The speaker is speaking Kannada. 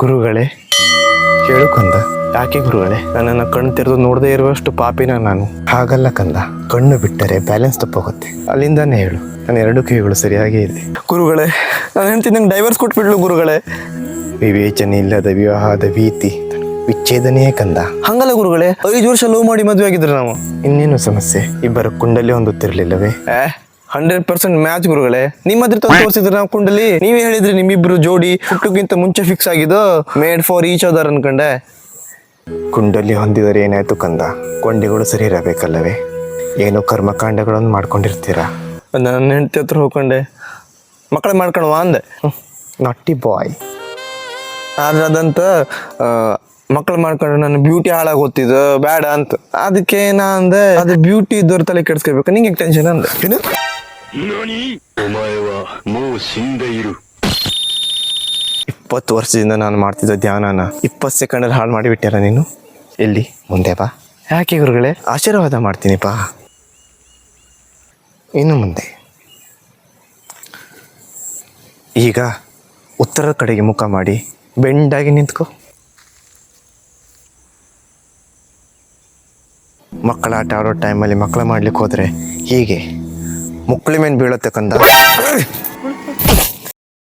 ಗುರುಗಳೇ ಕೇಳು ಕಂದ ಯಾಕೆ ಗುರುಗಳೇ? ನನ್ನನ್ನು ಕಣ್ಣು ತೆರೆದು ನೋಡದೇ ಇರುವಷ್ಟು ಪಾಪಿನ ನಾನು. ಹಾಗಲ್ಲ ಕಂದ, ಕಣ್ಣು ಬಿಟ್ಟರೆ ಬ್ಯಾಲೆನ್ಸ್ ತಪ್ಪೋಗುತ್ತೆ ಅಲ್ಲಿಂದಾನೇ ಹೇಳು, ನನ್ನ ಎರಡು ಕಿವಿಗಳು ಸರಿಯಾಗಿ ಇದೆ. ಗುರುಗಳೇ ನಾನು ಹೇಳ್ತೀನಿ ನಂಗೆ ಡೈವರ್ಸ್ ಕೊಟ್ಬಿಡ್ಲು ಗುರುಗಳೇ. ವಿವೇಚನೆ ಇಲ್ಲದ ವಿವಾಹದ ಭೀತಿ, ವಿಚ್ಛೇದನೆಯೇ ಕಂದ. ಹಂಗಲ್ಲ ಗುರುಗಳೇ, ಐದು ವರ್ಷ ಲವ್ ಮಾಡಿ ಮದುವೆ ಆಗಿದ್ರು ನಾವು. ಇನ್ನೇನು ಸಮಸ್ಯೆ? ಇಬ್ಬರ ಕುಂಡಲಿ ಹೊಂದುತ್ತಿರಲಿಲ್ಲವೇ? ಹಂಡ್ರೆಡ್ ಪರ್ಸೆಂಟ್ ಮ್ಯಾಚ್ ಗುರುಗಳೇ ನಿಮ್ಮ ಹತ್ರ ತಂದು ತೋರಿಸಿದ್ರೆ ನಾವು ಕುಂಡಲಿ. ನೀವೇ ಹೇಳಿದ್ರಿ ನಿಮ್ಮಿಬ್ರು ಜೋಡಿ ಹುಟ್ಟುಗಿಂತ ಮುಂಚೆ ಫಿಕ್ಸ್ ಆಗಿದ್ದು ಮೇಡ್ ಫಾರ್ ಈಚ್ ಅದರ್ ಅನ್ಕಂಡೆ. ಕುಂಡಲಿ ಹೊಂದಿದರೆ ಏನಾಯ್ತು ಕಂದ? ಕೊಂಡಿಗಳು ಸರಿ ಇರಬೇಕಲ್ಲವೇ? ಏನು ಕರ್ಮಕಾಂಡಗಳನ್ನು ಮಾಡ್ಕೊಂಡಿರ್ತೀರಾ? ನನ್ನ ಹೆಂಡತಿ ಹತ್ರ ಹೋಗ್ಕೊಂಡೆ. ಮಕ್ಕಳು ಮಾಡ್ಕೊಂಡ್ವಾ ಅಂದೆ. Naughty boy. ಆದ್ರೆ ಅದಂತ ಮಕ್ಕಳು ಮಾಡ್ಕೊಂಡು ನನ್ನ ಬ್ಯೂಟಿ ಹಾಳಾಗೋತಿದ್ದು ಬೇಡ ಅಂತ. ಅದಕ್ಕೆ ನಾ ಅಂದೆ ಅದು ಬ್ಯೂಟಿ ಇದ್ದವ್ರ ತಲೆ ಕೆಡ್ಸ್ಕೋಬೇಕು ನಿಂಗೆ ಟೆನ್ಷನ್ ಅಂದೆ? ಏನು? 何お前はもう死んでいる ಇಪ್ಪತ್ತು ವರ್ಷದಿಂದ ನಾನು ಮಾಡ್ತಿದ್ದ ಧ್ಯಾನನ ಇಪ್ಪತ್ತು ಸೆಕೆಂಡಲ್ಲಿ ಹಾಳು ಮಾಡಿಬಿಟ್ಟಾರ ನೀನು ಎಲ್ಲಿ ಮುಂದೆ ಬಾ ಯಾಕೆ ಗುರುಗಳೇ ಆಶೀರ್ವಾದ ಮಾಡ್ತೀನಿ ಬಾ ಇನ್ನು ಮುಂದೆ ಈಗ ಉತ್ತರದ ಕಡೆಗೆ ಮುಖ ಮಾಡಿ ಬೆಂಡಾಗಿ ನಿಂತ್ಕೋ ಮಕ್ಕಳ ಆಟ ಆಡೋ ಟೈಮಲ್ಲಿ ಮಕ್ಕಳು ಮಾಡ್ಲಿಕ್ಕೆ ಹೋದ್ರೆ ಹೀಗೆ ಮುಕ್ಕಳಿ ಮೇಲೆ ಬೀಳತಕ್ಕಂಥ